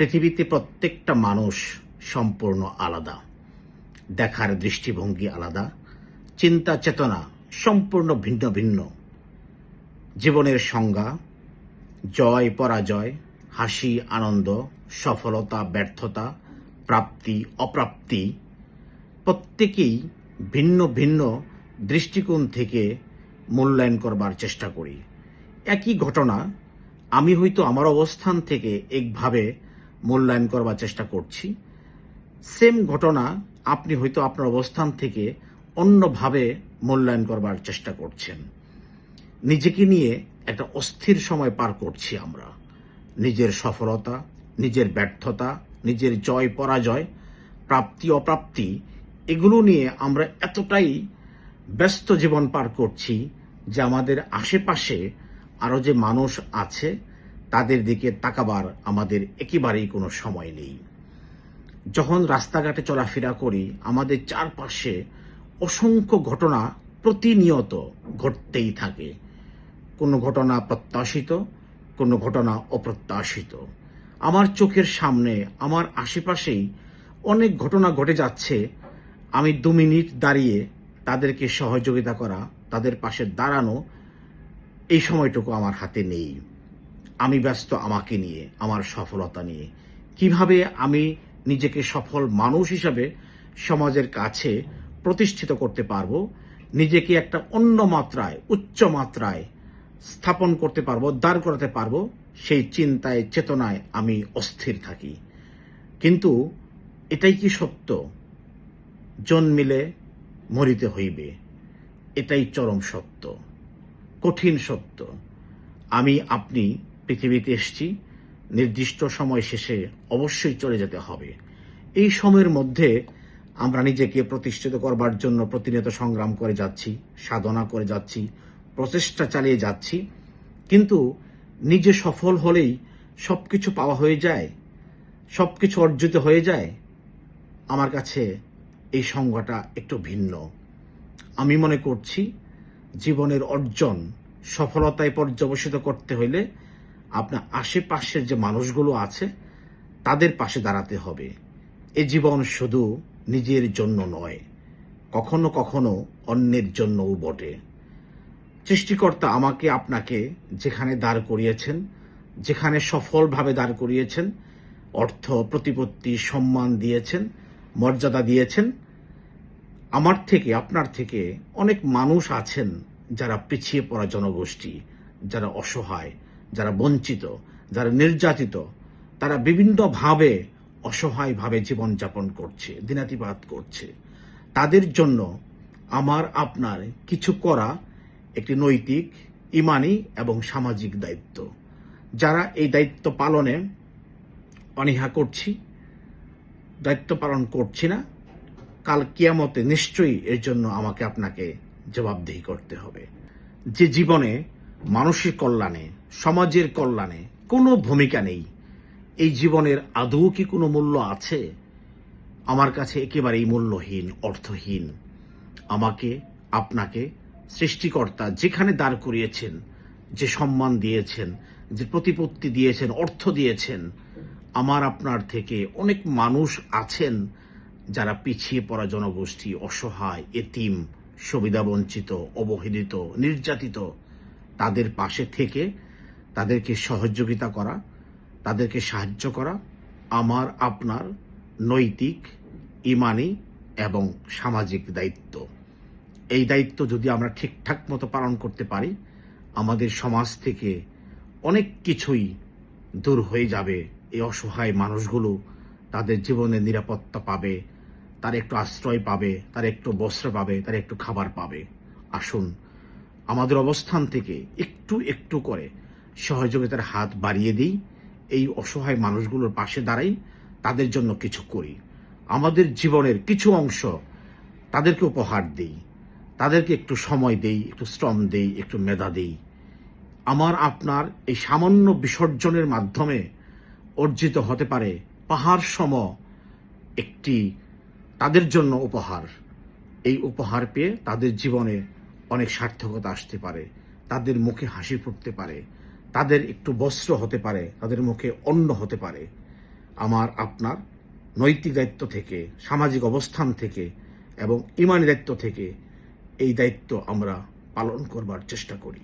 পৃথিবীতে প্রত্যেকটা মানুষ সম্পূর্ণ আলাদা। দেখার দৃষ্টিভঙ্গি আলাদা, চিন্তা চেতনা সম্পূর্ণ ভিন্ন ভিন্ন। জীবনের সংজ্ঞা, জয়, পরাজয়, হাসি, আনন্দ, সফলতা, ব্যর্থতা, প্রাপ্তি, অপ্রাপ্তি, প্রত্যেকেই ভিন্ন ভিন্ন দৃষ্টিকোণ থেকে মূল্যায়ন করবার চেষ্টা করি। একই ঘটনা, আমি হয়তো আমার অবস্থান থেকে একভাবে মূল্যায়ন করবার চেষ্টা করছি। সেম ঘটনা আপনি হয়তো আপনার অবস্থান থেকে অন্যভাবে মূল্যায়ন করবার চেষ্টা করছেন। নিজেকে নিয়ে একটা অস্থির সময় পার করছি আমরা। নিজের সফলতা, নিজের ব্যর্থতা, নিজের জয়, পরাজয়, প্রাপ্তি, অপ্রাপ্তি, এগুলো নিয়ে আমরা এতটাই ব্যস্ত জীবন পার করছি যে আমাদের আশেপাশে আরও যে মানুষ আছে তাদের দিকে তাকাবার আমাদের একেবারেই কোনো সময় নেই। যখন রাস্তাঘাটে চলাফেরা করি, আমাদের চারপাশে অসংখ্য ঘটনা প্রতিনিয়ত ঘটতেই থাকে। কোনো ঘটনা প্রত্যাশিত, কোনো ঘটনা অপ্রত্যাশিত। আমার চোখের সামনে, আমার আশেপাশেই অনেক ঘটনা ঘটে যাচ্ছে। আমি দু মিনিট দাঁড়িয়ে তাদেরকে সহযোগিতা করা, তাদের পাশে দাঁড়ানো, এই সময়টুকু আমার হাতে নেই। আমি ব্যস্ত আমাকে নিয়ে, আমার সফলতা নিয়ে। কীভাবে আমি নিজেকে সফল মানুষ হিসাবে সমাজের কাছে প্রতিষ্ঠিত করতে পারব, নিজেকে একটা অন্য মাত্রায়, উচ্চ মাত্রায় স্থাপন করতে পারব, দাঁড় করাতে পারব, সেই চিন্তায়, চেতনায় আমি অস্থির থাকি। কিন্তু এটাই কি সত্য? জন্মিলে মরিতে হইবে। এটাই চরম সত্য। কঠিন সত্য। আমি, আপনি পৃথিবীতে এসছি, নির্দিষ্ট সময় শেষে অবশ্যই চলে যেতে হবে। এই সময়ের মধ্যে আমরা নিজেকে প্রতিষ্ঠিত করবার জন্য প্রতিনিয়ত সংগ্রাম করে যাচ্ছি, সাধনা করে যাচ্ছি, প্রচেষ্টা চালিয়ে যাচ্ছি। কিন্তু নিজে সফল হলেই সবকিছু পাওয়া হয়ে যায়, সবকিছু অর্জিত হয়ে যায়। আমার কাছে এই সংজ্ঞাটা একটু ভিন্ন। আমি মনে করছি জীবনের অর্জন সফলতায় পর্যবসিত করতে হইলে আপনার আশেপাশের যে মানুষগুলো আছে, তাদের পাশে দাঁড়াতে হবে। এ জীবন শুধু নিজের জন্য নয়, কখনো কখনো অন্যের জন্যও বটে। সৃষ্টিকর্তা আমাকে আপনাকে যেখানে দাঁড় করিয়েছেন, যেখানে সফলভাবে দাঁড় করিয়েছেন, অর্থ, প্রতিপত্তি, সম্মান দিয়েছেন, মর্যাদা দিয়েছেন, আমার থেকে, আপনার থেকে অনেক মানুষ আছেন যারা পিছিয়ে পড়া জনগোষ্ঠী, যারা অসহায় যারা বঞ্চিত, যারা নির্যাতিত, তারা বিভিন্নভাবে অসহায়ভাবে জীবনযাপন করছে, দিনাতিপাত করছে। তাদের জন্য আমার, আপনার কিছু করা একটি নৈতিক, ইমানি এবং সামাজিক দায়িত্ব। যারা এই দায়িত্ব পালনে অনীহা করছি, দায়িত্ব পালন করছি না, কাল কিয়ামতে নিশ্চয়ই এর জন্য আমাকে আপনাকে জবাবদিহি করতে হবে। যে জীবনে মানুষের কল্যাণে, সমাজের কল্যাণে কোনো ভূমিকা নেই। এই জীবনের আদৌ কি কোনো মূল্য আছে? আমার কাছে একেবারেই মূল্যহীন, অর্থহীন। আমাকে, আপনাকে, সৃষ্টিকর্তা যেখানে দাঁড় করিয়েছেন, যে সম্মান দিয়েছেন, যে প্রতিপত্তি দিয়েছেন, অর্থ দিয়েছেন, আমার আপনার থেকে অনেক মানুষ আছেন যারা পিছিয়ে পড়া জনগোষ্ঠী, অসহায়, এতিম, সুবিধাবঞ্চিত, অবহেলিত, নির্যাতিত তাদের পাশে থেকে তাদেরকে সহযোগিতা করা, তাদেরকে সাহায্য করা আমার, আপনার নৈতিক, ইমানি এবং সামাজিক দায়িত্ব। এই দায়িত্ব যদি আমরা ঠিকঠাক মতো পালন করতে পারি, আমাদের সমাজ থেকে অনেক কিছুই দূর হয়ে যাবে। এই অসহায় মানুষগুলো তাদের জীবনে নিরাপত্তা পাবে, তার একটু আশ্রয় পাবে, তার একটু বস্ত্র পাবে, তার একটু খাবার পাবে। আসুন আমাদের অবস্থান থেকে একটু একটু করে সহযোগিতার হাত বাড়িয়ে দিই, এই অসহায় মানুষগুলোর পাশে দাঁড়াই, তাদের জন্য কিছু করি। আমাদের জীবনের কিছু অংশ তাদেরকে উপহার দিই, তাদেরকে একটু সময় দেই, একটু শ্রম দেই, একটু মেধা দেই। আমার, আপনার এই সামান্য বিসর্জনের মাধ্যমে অর্জিত হতে পারে পাহাড় সম একটি তাদের জন্য উপহার। এই উপহার পেয়ে তাদের জীবনে অনেক সার্থকতা আসতে পারে, তাদের মুখে হাসি ফুটতে পারে, তাদের একটু বস্ত্র হতে পারে, তাদের মুখে অন্ন হতে পারে। আমার, আপনার নৈতিক দায়িত্ব থেকে, সামাজিক অবস্থান থেকে এবং ইমানি দায়িত্ব থেকে এই দায়িত্ব আমরা পালন করবার চেষ্টা করি।